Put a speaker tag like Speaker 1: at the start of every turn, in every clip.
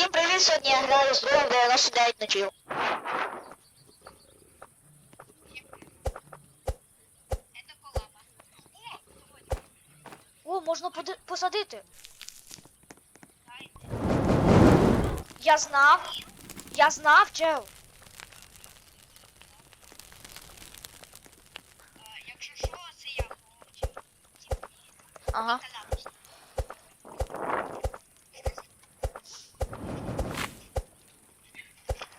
Speaker 1: Всім привіт, сьогодні я граю з другом 99 ночів.
Speaker 2: О,
Speaker 1: О, можна поди- посадити. Я знав. Я знав, чел.
Speaker 2: Якщо що, це я хочу.
Speaker 1: Ага.
Speaker 2: Казалось.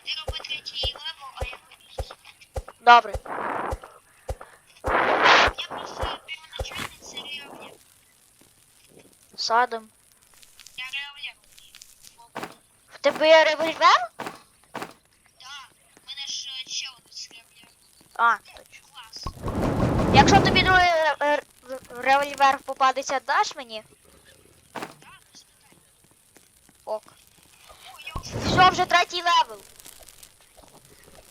Speaker 2: Ти роби третій левел, а я вилізу.
Speaker 1: Добре.
Speaker 2: Я просто первоначальний це реавлер.
Speaker 1: Садим.
Speaker 2: Я реавлер.
Speaker 1: В тебе є револьвер?
Speaker 2: Да, в мене ж один з реавлер.
Speaker 1: А, точно.
Speaker 2: Клас.
Speaker 1: Якщо тобі другий ре- револьвер попадеться, даш мені?
Speaker 2: Да, без питань.
Speaker 1: Ок.
Speaker 2: О, я вже
Speaker 1: Все, вже третій левел.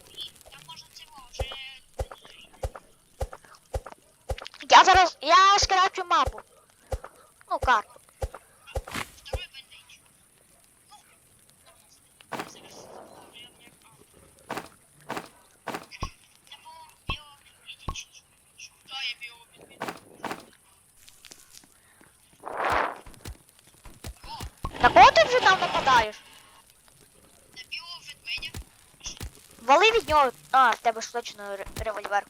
Speaker 2: блін, там можна цього вже
Speaker 1: Я зараз. Я скрачу мапу. Ну, карту. На кого ти вже там нападаєш?
Speaker 2: на біомедведя.
Speaker 1: Вали від нього. А, в тебе ж точно ре- револьвер.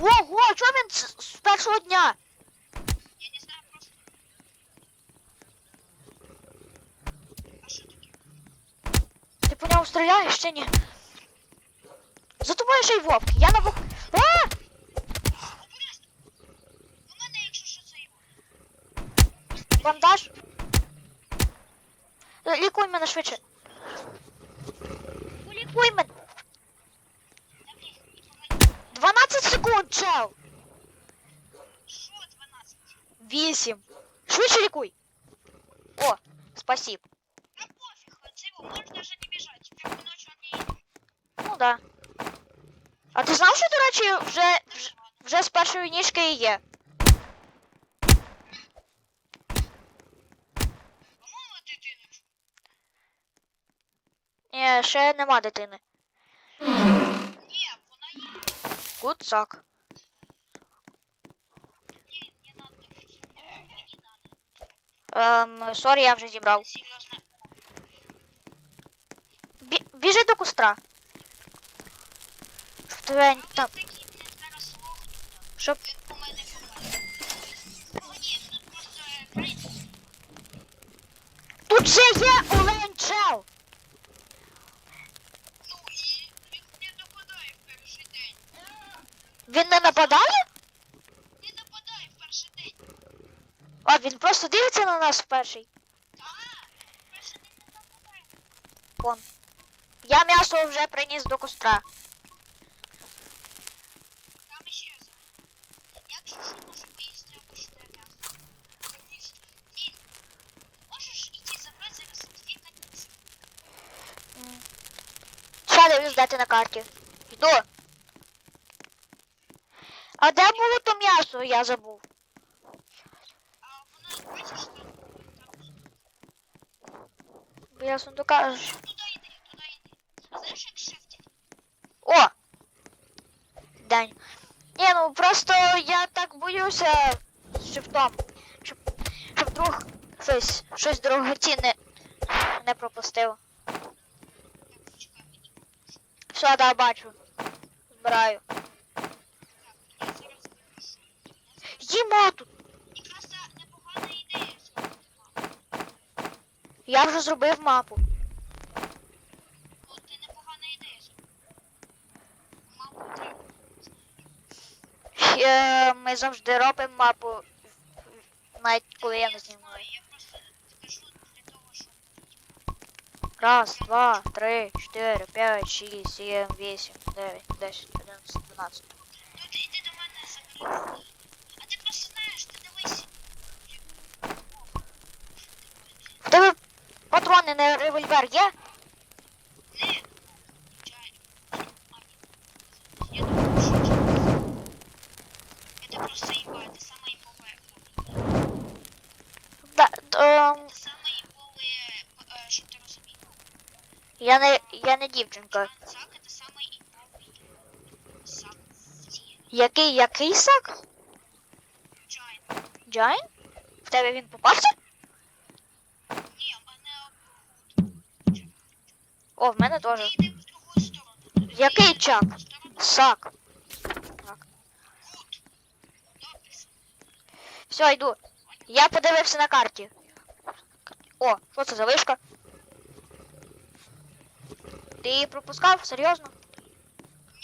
Speaker 1: Ого, чого він з, з першого дня?
Speaker 2: Я не знаю просто. А що таке?
Speaker 1: Ти по ньому стріляєш чи ні? За тобою ще й вовк. Я на вовк. А!
Speaker 2: У мене, якщо що, це його.
Speaker 1: Бандаж? Лікуй мене швидше. Лікуй мене. 12 секунд, чел.
Speaker 2: Що 12?
Speaker 1: 8. Швидше лікуй. О, спасибо.
Speaker 2: А пофіг, це його, можеш даже не біжати. Прямо ночі не йде.
Speaker 1: Ну да. А ти знав, що, до речі, вже, вже, вже з першої ніжки і є?
Speaker 2: По-моєму, дитина.
Speaker 1: Ні, ще нема дитини.
Speaker 2: Не надо.
Speaker 1: Ем, сорі, я вже зібрав. Бі, біжи до костра. Щоб тебе
Speaker 2: А ви
Speaker 1: там.
Speaker 2: такі, блін, зараз лохнуть.
Speaker 1: Щоб.
Speaker 2: Тут
Speaker 1: же є олень чел!
Speaker 2: Ну і він не нападає в перший день.
Speaker 1: Він не нападає?
Speaker 2: Не нападає в перший день.
Speaker 1: А, він просто дивиться на нас в перший.
Speaker 2: Так, перший день не нападає.
Speaker 1: Вон. Я м'ясо вже приніс до костра.
Speaker 2: Там ще є. Якщо що, може поїсти. Дивись, Ні. Можеш іти забрати зараз дві кониці.
Speaker 1: Ще дивлюсь, де ти на карті. Йду. А де було то м'ясо, я забув.
Speaker 2: Там
Speaker 1: Біля сундука.
Speaker 2: туди йди, туди йди. А знаєш, як?
Speaker 1: О! День. Ні, ну просто я так боюся шифтом. Щоб, щоб друг щось, щось дорогоцінне не пропустив. Все, да, бачу. Збираю.
Speaker 2: Так, я зараз випишу.
Speaker 1: Їмо тут.
Speaker 2: І просто непогана ідея зробити мапу.
Speaker 1: Я вже зробив мапу.
Speaker 2: От ти непогана ідея зробив. Мапу треба.
Speaker 1: Е, ми завжди робимо мапу, навіть коли я не знімаю. Раз, два, три, чотири, п'ять, шість, сім, вісім, дев'ять, десять, одинадцять, дванадцять.
Speaker 2: Тут іди до мене забери. А ти просто знаєш, ти дивись.
Speaker 1: В тебе патрони на револьвер є?
Speaker 2: Не. Чайно. А, ні. Я думаю, що чайно. Это просто імба, это самая імбовая.
Speaker 1: Да, д- ем,
Speaker 2: Это самые імбовые
Speaker 1: Я не, я не дівчинка.
Speaker 2: Сак это самый иповый сак в теле.
Speaker 1: Який, який сак?
Speaker 2: Giant.
Speaker 1: Джайн? В тебе він попався? О, в мене теж. Який чак? Сак.
Speaker 2: Добре.
Speaker 1: Все, йду. Я подивився на карті. О, що це за вишка? Ти її пропускав? Серйозно?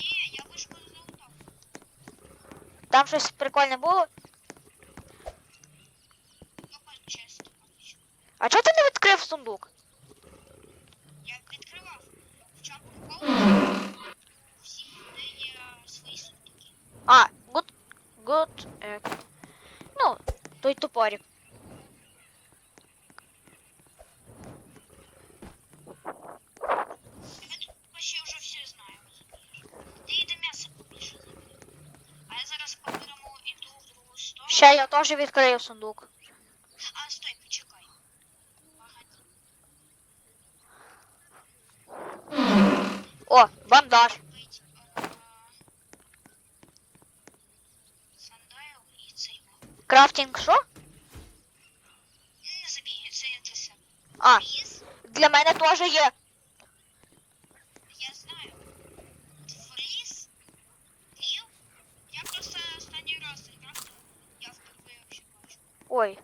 Speaker 2: Ні, я вишку залутав.
Speaker 1: Там щось прикольне було? А чого ти не відкрив сундук? А, good, good, е, ну, той топорик.
Speaker 2: Вообще вже все знаємо. Ти йди м'ясо побільше забери. А я зараз по-перому іду в другу сторону.
Speaker 1: Ще я теж відкрию сундук. Теж є.
Speaker 2: я знаю. Фріз, лів. Я просто останній раз грав, я впервые вообще бачу.
Speaker 1: Ой.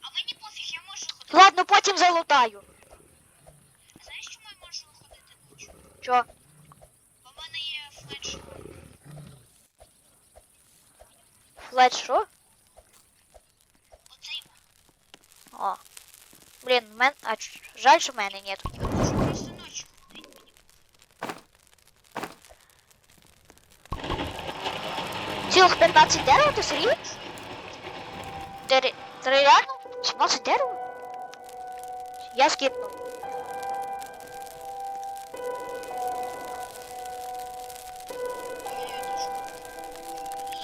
Speaker 2: А мені пофіг, я можу ходити.
Speaker 1: Ладно, потім залутаю.
Speaker 2: А знаєш, чому я можу ходити ночі?
Speaker 1: Що?
Speaker 2: Бо в мене є флеш.
Speaker 1: Флет що?
Speaker 2: Оцей во.
Speaker 1: О. Блін, мен... а жаль, що мене нет. Цілих 15 дерева, ти серйозно? Ре- ти реально? 17 дерева? Я скіпнув.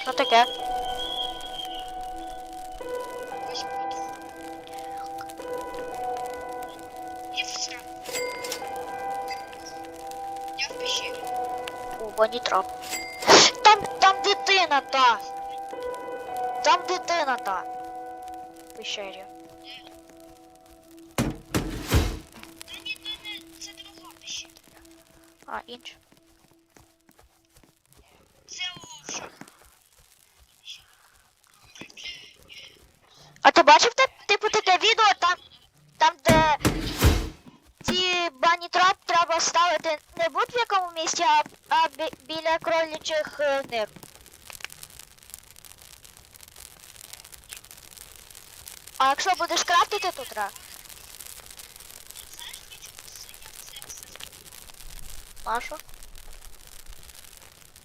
Speaker 1: Що таке?
Speaker 2: В пещері.
Speaker 1: О, банітрап. Там, там дитина та. Там дитина та. В пещері. А, інша.
Speaker 2: Це шахті.
Speaker 1: А ти бачив біля кролічих е, нир. А якщо будеш крафтити,
Speaker 2: це я це?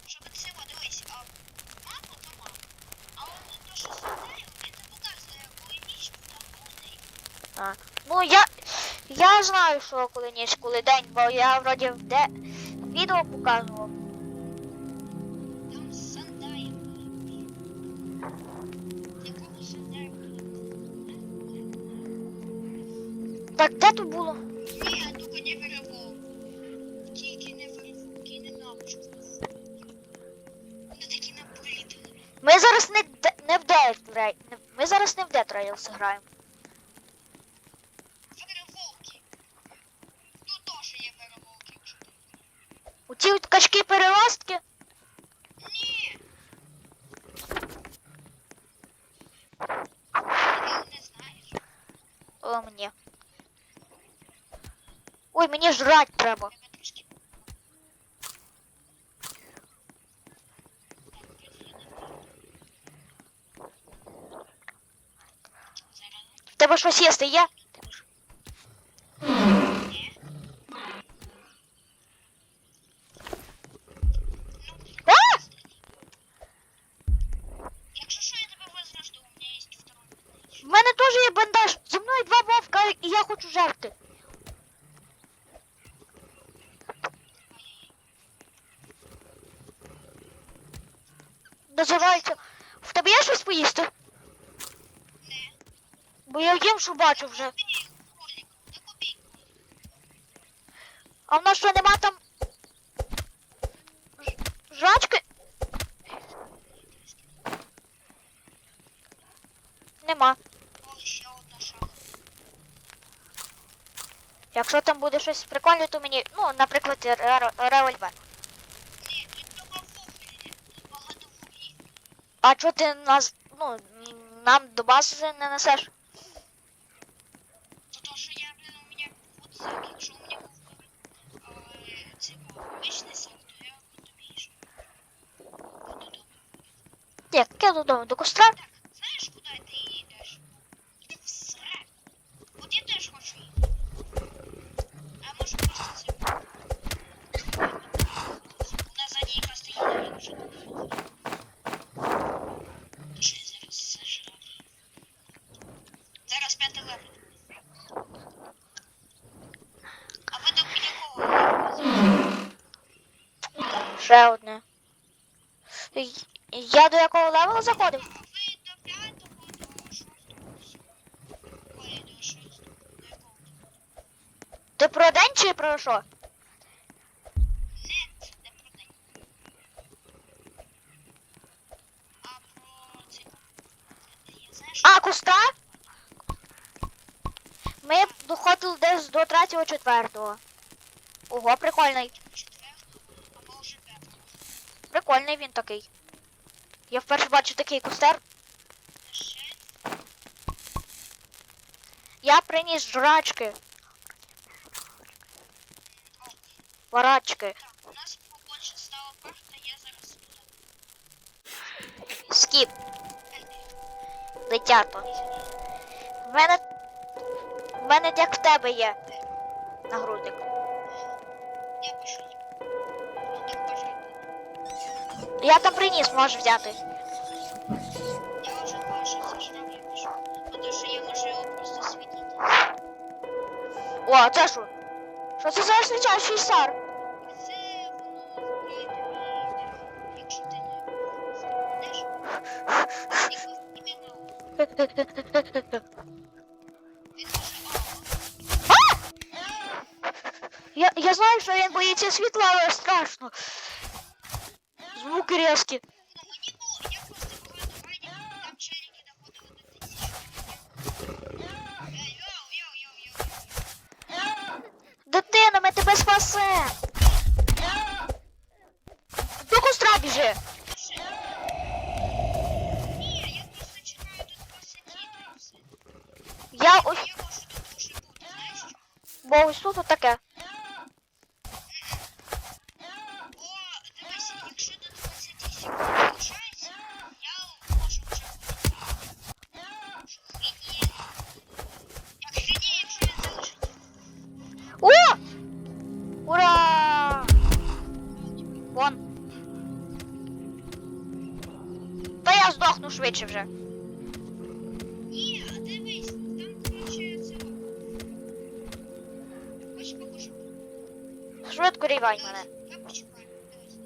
Speaker 2: Щоб це от, дивись, а мапу то мапу. То, що знаю, він не показує, коли ніч.
Speaker 1: Ну я. Я знаю, що коли ніч, коли день, бо я вроді в де відео показував. Так, де тут було?
Speaker 2: Ні, я тільки не виривав. Тільки не виривав, ки не навчив. Вони такі не прилітали.
Speaker 1: Ми зараз не, де- не в Dead Ми зараз не в Dead Rails граємо.
Speaker 2: Виривовки. Тут теж є виривовки. якщо ти
Speaker 1: У ці от качки переростки.
Speaker 2: Ні. Ти не знаєш.
Speaker 1: О, мені. Ой, мені жрать треба. В тебе щось їсти є?
Speaker 2: Ні.
Speaker 1: А!
Speaker 2: Якщо що, я тебе визнаю, що у мене є второй меч.
Speaker 1: В мене теж є бандаж. Зі мною два вовка, і я хочу жерти. Називається. В тебе є щось поїсти?
Speaker 2: Не.
Speaker 1: Бо я їм, що бачу вже. А в нас що нема там жрачки? Нема. Якщо там буде щось прикольне, то мені, ну, наприклад, ре- револьвер.
Speaker 2: Ні, тут тільки вуглі, тут багато вуглів.
Speaker 1: А чого ти нас, ну, нам до бази не несеш?
Speaker 2: то что я, блин, у меня сак, якщо у мене був цей обичний сак, то я буду більше.
Speaker 1: Як, я додому, до костра?
Speaker 2: Так, знаєш, куди ти їдеш? Іди в срак. От я теж хочу їхати. А може просто це... У нас ззаді якраз стоїть, я вже не буду. Що я зараз зажрав? Зараз п'ятий левел. А ви до якого?
Speaker 1: Ще одне. Й- Я до якого левела заходив?
Speaker 2: А ви до п'ятого, до шостого? Ой, до шостого. До якого?
Speaker 1: Ти про день чи про що?
Speaker 2: Нет, не про день. А про цей. Я знаєш,
Speaker 1: А, куста? Ми доходили десь до третього, четвертого. Ого, прикольний. Прикольний він такий. Я вперше бачу такий кустер. Я приніс жрачки, варачки,
Speaker 2: у нас побольше стало карта, я зараз
Speaker 1: скіп, дитято. В мене. Мене як в тебе є. Нагрудник.
Speaker 2: Я пишу.
Speaker 1: Я там приніс, можеш взяти.
Speaker 2: Я вже бачу, це ж я пишу. Тому що я можу його просто світити.
Speaker 1: О, а це що? Що це за освічаючий шар?
Speaker 2: Це воно вб'є тобі, якщо ти не йоу, йоу, йоу.
Speaker 1: Дитина, ми тебе спасем. До костра біжи.
Speaker 2: Я
Speaker 1: ось, бо ось тут таке. здохну швидше вже.
Speaker 2: Ні, а дивись, там, коротше, це... Ось покажу.
Speaker 1: Швидко рівай мене.
Speaker 2: Я почекаю, дивись.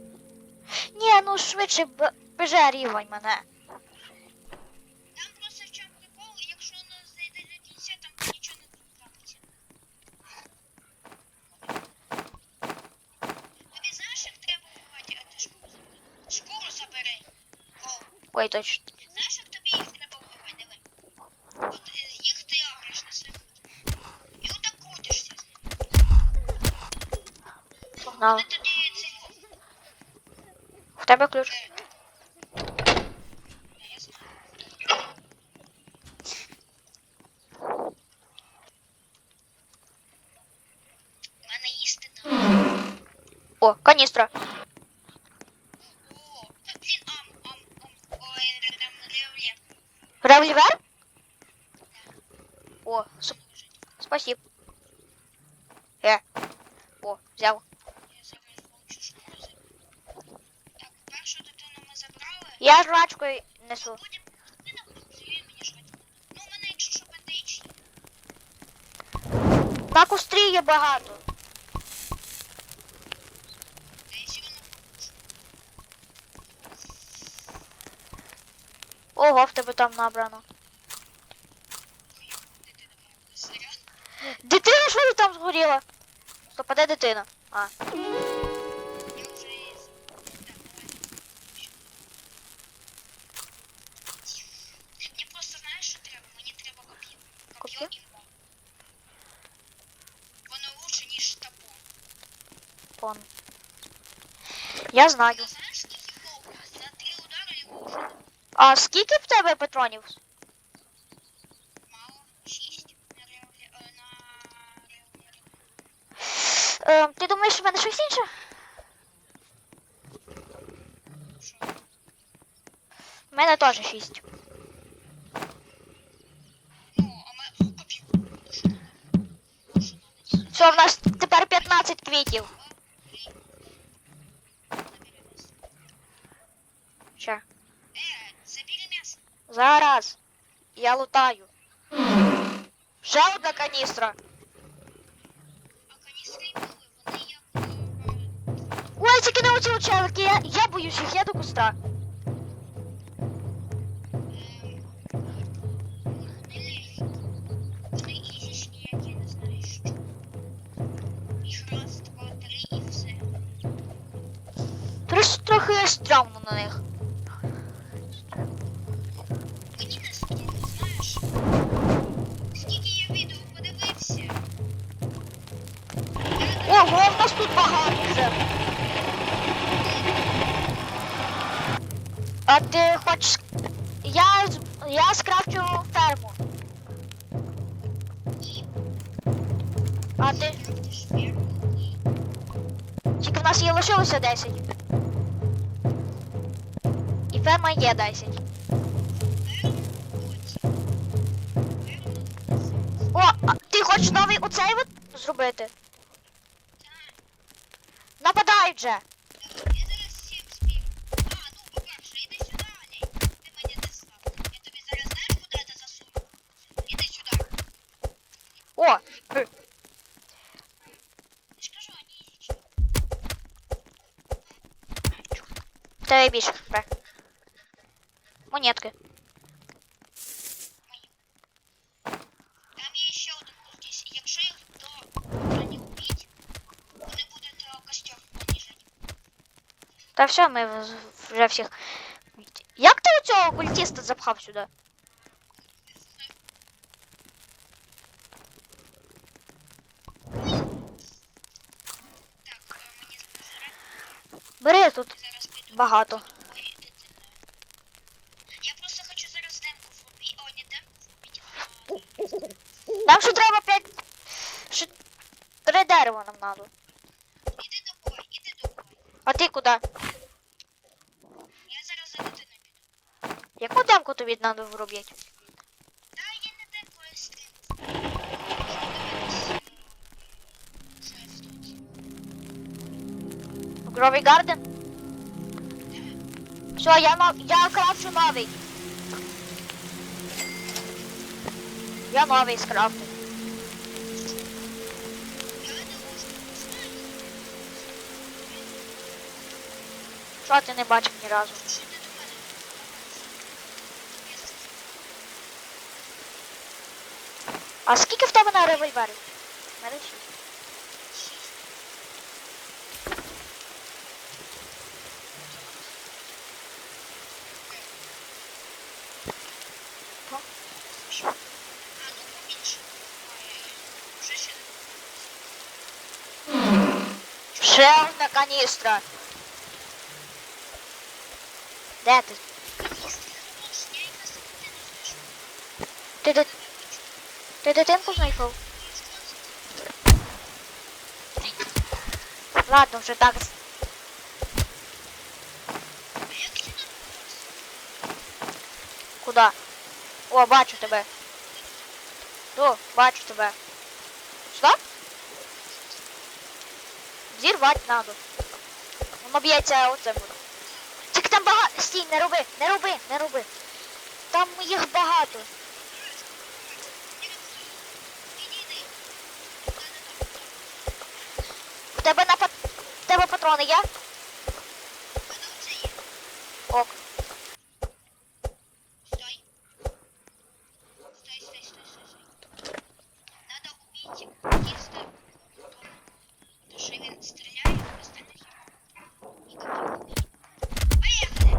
Speaker 1: Ні, ну швидше б- біже рівай мене.
Speaker 2: Там просто в чому прикол, якщо воно зайде до кінця, там нічого не трапиться. Тобі знаєш, як треба вбивати, а ти шкуру забери? Шкуру забери. О,
Speaker 1: Ой, точно.
Speaker 2: Ам, ам, ам. Ой, там ревлет.
Speaker 1: Револьвер? О, с- спасибо. Е. О, взяв.
Speaker 2: Я зараз получу шкуру заберу. Так, першу дитину ми забрали.
Speaker 1: Я жрачкою несу.
Speaker 2: Потім дитина працює, мені жрати. Ну, у мене, що, ПТХ.
Speaker 1: На кострі є багато.
Speaker 2: Я.
Speaker 1: Ого, в тебе там набрано.
Speaker 2: Дитина
Speaker 1: що ти там згоріла? Стоп, а де дитина? А.
Speaker 2: Я вже є. Так, давай. Мені просто знаєш, що треба? Мені треба коп'є. Коп'є
Speaker 1: Коп'є?
Speaker 2: і мол. Воно лучше, ніж топор.
Speaker 1: Пон. Я знаю.
Speaker 2: Ну знаєш, скільки толку? За три удари його вже
Speaker 1: А скільки в тебе патронів?
Speaker 2: мало. Шість на револі... е,
Speaker 1: ти думаєш, в мене щось інше? В мене теж шість. Все, в нас тепер 15 квітів.
Speaker 2: Забери м'ясо.
Speaker 1: Ще.
Speaker 2: Е, забери м'ясо.
Speaker 1: Зараз. Я лутаю. Ще одна каністра.
Speaker 2: А каністри були, вони як... е,
Speaker 1: Ой, тільки не оці челики, я, я боюсь їх, я до куста.
Speaker 2: Ем, не лежить. Вони
Speaker 1: нас тут багато вже. А ти хочеш. Я, я скрафчу ферму. А ти. Тільки в нас є лишилося 10. І ферма є 10.
Speaker 2: ферму потім. Ферму це.
Speaker 1: О, а ти хочеш новий оцей зробити?
Speaker 2: Так.
Speaker 1: Нападають же.
Speaker 2: Я зараз всім зб'ю. А, ну, по-перше, іди сюди, Олень. Ти мене не став. Я тобі зараз знаєш, куди це засуну? Іди сюди.
Speaker 1: О,
Speaker 2: Я ж кажу, вони ізічні.
Speaker 1: в тебе більше хп. Монетки. Та все, ми вже всіх. Як ти оцього культіста запхав сюди? Бери тут багато.
Speaker 2: Я просто хочу зараз демку врубити. О, не демку а...
Speaker 1: Нам ще треба 5. Ще... Три дерева нам надо.
Speaker 2: Іди до бою, іди до бою.
Speaker 1: А ти куди?
Speaker 2: Я зараз за дитиною піду.
Speaker 1: Яку демку тобі треба вробити?
Speaker 2: Та я не
Speaker 1: Гарден? Все, я, мав... я крафчу новий. Я новий
Speaker 2: знаю.
Speaker 1: Що ти не бачив ні разу?
Speaker 2: Що ти до мене? Я скажу.
Speaker 1: А скільки в тебе на револьвері? У мене шість.
Speaker 2: Шість.
Speaker 1: Що?
Speaker 2: А, ну поменьше. Ой, Уже ще
Speaker 1: Ще одна каністра. Де ти?
Speaker 2: Я якраз дитину знайшов.
Speaker 1: Ти, дит... ти дитинку знайшов? Ладно, вже так. Куда? О, бачу тебе. О, бачу тебе. Що? Зірвати надо. Воно б'ється оце буде. Тільки там багато. Стій, не роби, не роби, не роби. Там їх багато. тебе на пат... В тебе патрони є? Ок.
Speaker 2: Стой. Стой, стой, стой, стой, стой. Надо убить киста.
Speaker 1: Потому что він стріляє,
Speaker 2: остальных. Поехали!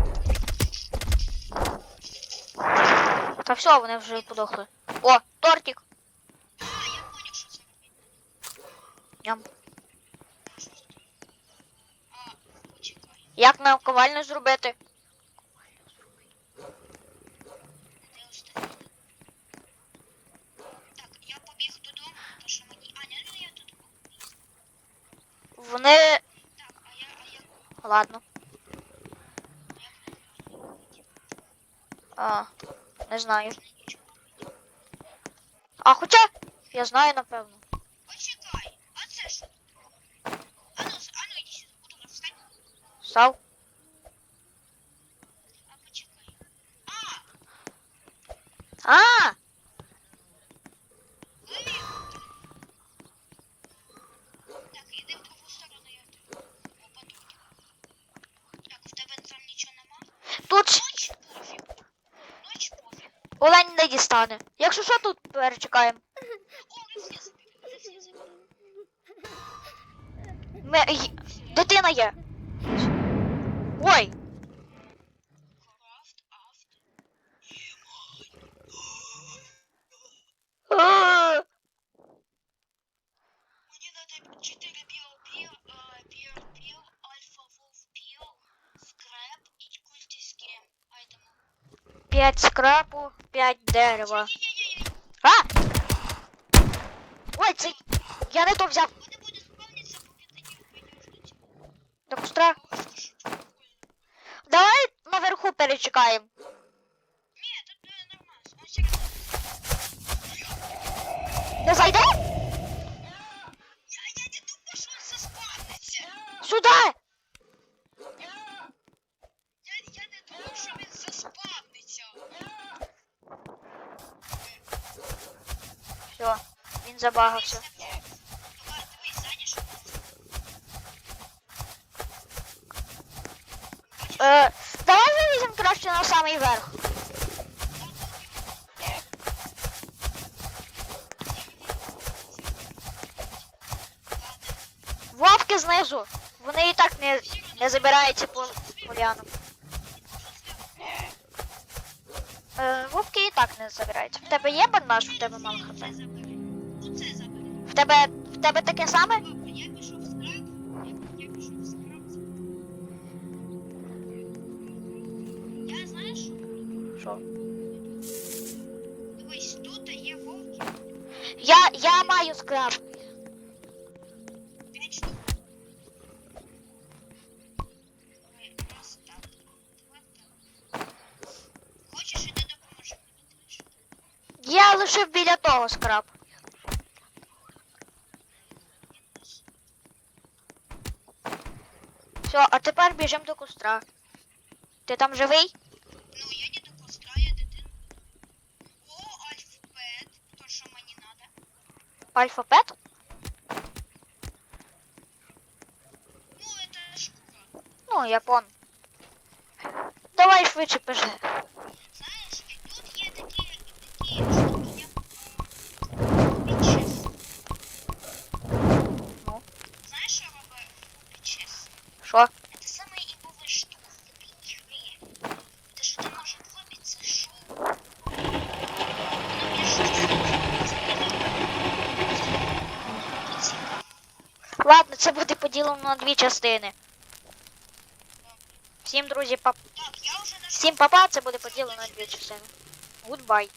Speaker 2: Та все, вони вже
Speaker 1: подохли.
Speaker 2: О, тортик!
Speaker 1: Як нам ковальню зробити? Вони. Ладно.
Speaker 2: А,
Speaker 1: не знаю. А хоча, я знаю, напевно.
Speaker 2: Почекай, а це що? А ну, с- а ну іди сюди, буду встань.
Speaker 1: Став.
Speaker 2: А! Так, іди в другу сторону, я тут. Так, в тебе там нічого нема?
Speaker 1: Тут ж
Speaker 2: Ноч пофіг. Ноч пофіг.
Speaker 1: олень не дістане. Якщо що, тут перечекаємо.
Speaker 2: О, ви всі забили, ви всі забили.
Speaker 1: Ми... Дитина є. Ой,
Speaker 2: Крафт, авт.
Speaker 1: А!
Speaker 2: Мені надо 4 біопіл, пір піл, альфа вов піл, скреп і культіскем. Айтему.
Speaker 1: П'ять скрапу, п'ять дерева.
Speaker 2: Ні-ні-ні-ні.
Speaker 1: А! Ой, це... Я не то взяв
Speaker 2: Вони будуть спавнитися, поки ти не прийдеш.
Speaker 1: до костра.
Speaker 2: Ось це ж прикольно.
Speaker 1: Давай наверху перечекаємо.
Speaker 2: Ні, тут нормально.
Speaker 1: Не зайде?
Speaker 2: Я, я не думаю, що він заспавниться.
Speaker 1: Сюди!
Speaker 2: Я, я не думаю, що він заспавниться.
Speaker 1: Все, він забагався. Е, давай на самий верх. Вовки знизу. Вони і так не, не забираються по полянам. Е, вовки і так не забираються. В тебе є бандаж, в тебе мало хп. В тебе, в тебе таке саме?
Speaker 2: Що? Дивись, тут є вовки.
Speaker 1: Я, я маю скраб.
Speaker 2: П'ять штук. Давай, раз, так, два, так. Хочеш, іди теж.
Speaker 1: Я лишив біля того скраб. Все, а тепер біжимо до костра. Ти там живий?
Speaker 2: Ну, я не до костра, я дитину. О, альфбет, то, що мені надо.
Speaker 1: Альфа-пет?
Speaker 2: Ну, это шкура.
Speaker 1: Ну, я пон. Давай швидше пиши. Це буде поділено на дві частини. Всім, друзі, пап... Всім папа, це буде поділено на дві частини. Гудбай.